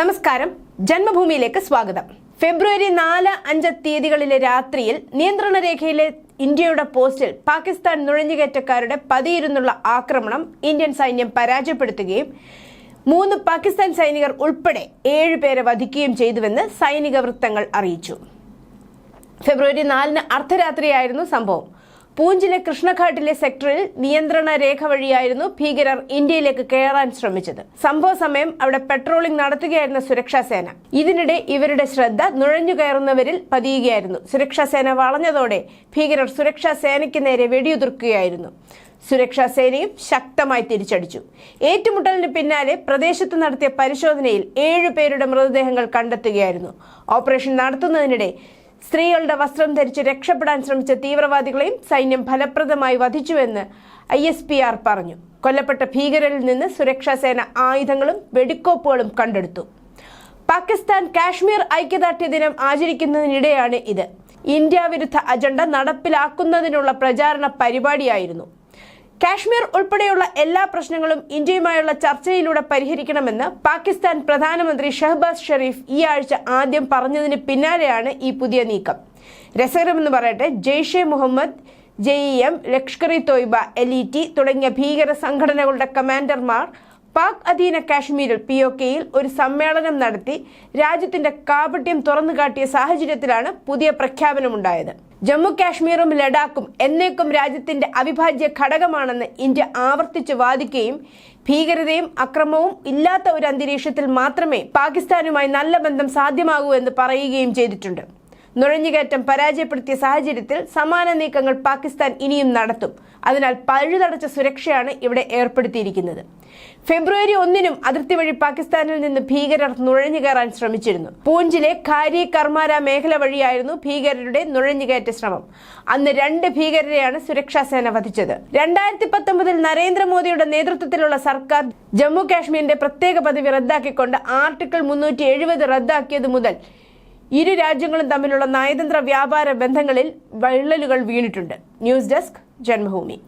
നമസ്കാരം. ജന്മഭൂമിയിലേക്ക് സ്വാഗതം. ഫെബ്രുവരി നാല് അഞ്ച് തീയതികളിലെ രാത്രിയിൽ നിയന്ത്രണ രേഖയിലെ ഇന്ത്യയുടെ പോസ്റ്റിൽ പാകിസ്ഥാൻ നുഴഞ്ഞുകയറ്റക്കാരുടെ പതിയിരുന്നുള്ള ആക്രമണം ഇന്ത്യൻ സൈന്യം പരാജയപ്പെടുത്തുകയും മൂന്ന് പാകിസ്ഥാൻ സൈനികർ ഉൾപ്പെടെ ഏഴുപേരെ വധിക്കുകയും ചെയ്തുവെന്ന് സൈനിക വൃത്തങ്ങൾ അറിയിച്ചു. ഫെബ്രുവരി നാലിന് അർദ്ധരാത്രിയായിരുന്നു സംഭവം. പൂഞ്ചിലെ കൃഷ്ണഘാട്ടിലെ സെക്ടറിൽ നിയന്ത്രണ രേഖ വഴിയായിരുന്നു ഭീകരർ ഇന്ത്യയിലേക്ക് കയറാൻ ശ്രമിച്ചത്. സംഭവ സമയം അവിടെ പെട്രോളിംഗ് നടത്തുകയായിരുന്ന സുരക്ഷാ സേന. ഇതിനിടെ ഇവരുടെ ശ്രദ്ധ നുഴഞ്ഞു കയറുന്നവരിൽ പതിയുകയായിരുന്നു. സുരക്ഷാ സേന വളഞ്ഞതോടെ ഭീകരർ സുരക്ഷാ സേനയ്ക്ക് നേരെ വെടിയുതിർക്കുകയായിരുന്നു. സുരക്ഷാ സേനയും ശക്തമായി തിരിച്ചടിച്ചു. ഏറ്റുമുട്ടലിന് പിന്നാലെ പ്രദേശത്ത് നടത്തിയ പരിശോധനയിൽ ഏഴു പേരുടെ മൃതദേഹങ്ങൾ കണ്ടെത്തുകയായിരുന്നു. ഓപ്പറേഷൻ നടത്തുന്നതിനിടെ സ്ത്രീകളുടെ വസ്ത്രം ധരിച്ച് രക്ഷപ്പെടാൻ ശ്രമിച്ച തീവ്രവാദികളെയും സൈന്യം ഫലപ്രദമായി വധിച്ചുവെന്ന് ഐ എസ് പി ആർ പറഞ്ഞു. കൊല്ലപ്പെട്ട ഭീകരരിൽ നിന്ന് സുരക്ഷാസേന ആയുധങ്ങളും വെടിക്കോപ്പുകളും കണ്ടെടുത്തു. പാകിസ്ഥാൻ കാശ്മീർ ഐക്യദാർഢ്യ ദിനം ആചരിക്കുന്നതിനിടെയാണ് ഇത്. ഇന്ത്യ വിരുദ്ധ അജണ്ട നടപ്പിലാക്കുന്നതിനുള്ള പ്രചാരണ പരിപാടിയായിരുന്നു. കാശ്മീർ ഉൾപ്പെടെയുള്ള എല്ലാ പ്രശ്നങ്ങളും ഇന്ത്യയുമായുള്ള ചർച്ചയിലൂടെ പരിഹരിക്കണമെന്ന് പാകിസ്ഥാൻ പ്രധാനമന്ത്രി ഷഹബാസ് ഷെറീഫ് ഈ ആഴ്ച ആദ്യം പറഞ്ഞതിന് പിന്നാലെയാണ് ഈ പുതിയ നീക്കം. രസകരമെന്ന് പറയട്ടെ Jaishe Mohammad J E M Lashkar e Taiba L E T തുടങ്ങിയ ഭീകര സംഘടനകളുടെ കമാൻഡർമാർ പാക് അധീന കാശ്മീരിൽ പി ഒ കെയിൽ ഒരു സമ്മേളനം നടത്തി രാജ്യത്തിന്റെ കാപട്യം തുറന്നുകാട്ടിയ സാഹചര്യത്തിലാണ് പുതിയ പ്രഖ്യാപനമുണ്ടായത്. ജമ്മു കാശ്മീരും ലഡാക്കും എന്നേക്കും രാജ്യത്തിന്റെ അവിഭാജ്യ ഘടകമാണെന്ന് ഇന്ത്യ ആവർത്തിച്ച് വാദിക്കുകയും ഭീകരതയും അക്രമവും ഇല്ലാത്ത ഒരു അന്തരീക്ഷത്തിൽ മാത്രമേ പാകിസ്ഥാനുമായി നല്ല ബന്ധം സാധ്യമാകൂ എന്ന് പറയുകയും ചെയ്തിട്ടുണ്ട്. നുഴഞ്ഞുകയറ്റം പരാജയപ്പെടുത്തിയ സാഹചര്യത്തിൽ സമാന നീക്കങ്ങൾ പാകിസ്ഥാൻ ഇനിയും നടത്തും. അതിനാൽ പഴുതടച്ച സുരക്ഷയാണ് ഇവിടെ ഏർപ്പെടുത്തിയിരിക്കുന്നത്. ഫെബ്രുവരി ഒന്നിനും അതിർത്തി വഴി പാകിസ്ഥാനിൽ നിന്ന് ഭീകരർ നുഴഞ്ഞുകയറാൻ ശ്രമിച്ചിരുന്നു. പൂഞ്ചിലെ ഖാരി കർമാര മേഖല വഴിയായിരുന്നു ഭീകരരുടെ നുഴഞ്ഞുകയറ്റ ശ്രമം. അന്ന് രണ്ട് ഭീകരരെയാണ് സുരക്ഷാസേന വധിച്ചത്. രണ്ടായിരത്തി പത്തൊമ്പതിൽ നരേന്ദ്രമോദിയുടെ നേതൃത്വത്തിലുള്ള സർക്കാർ ജമ്മു കാശ്മീരിന്റെ പ്രത്യേക പദവി റദ്ദാക്കിക്കൊണ്ട് ആർട്ടിക്കിൾ മുന്നൂറ്റി റദ്ദാക്കിയത് മുതൽ ഇരു രാജ്യങ്ങളും തമ്മിലുള്ള നയതന്ത്ര വ്യാപാര ബന്ധങ്ങളിൽ വിള്ളലുകൾ വീണിട്ടുണ്ട്. News desk Janmabhumi.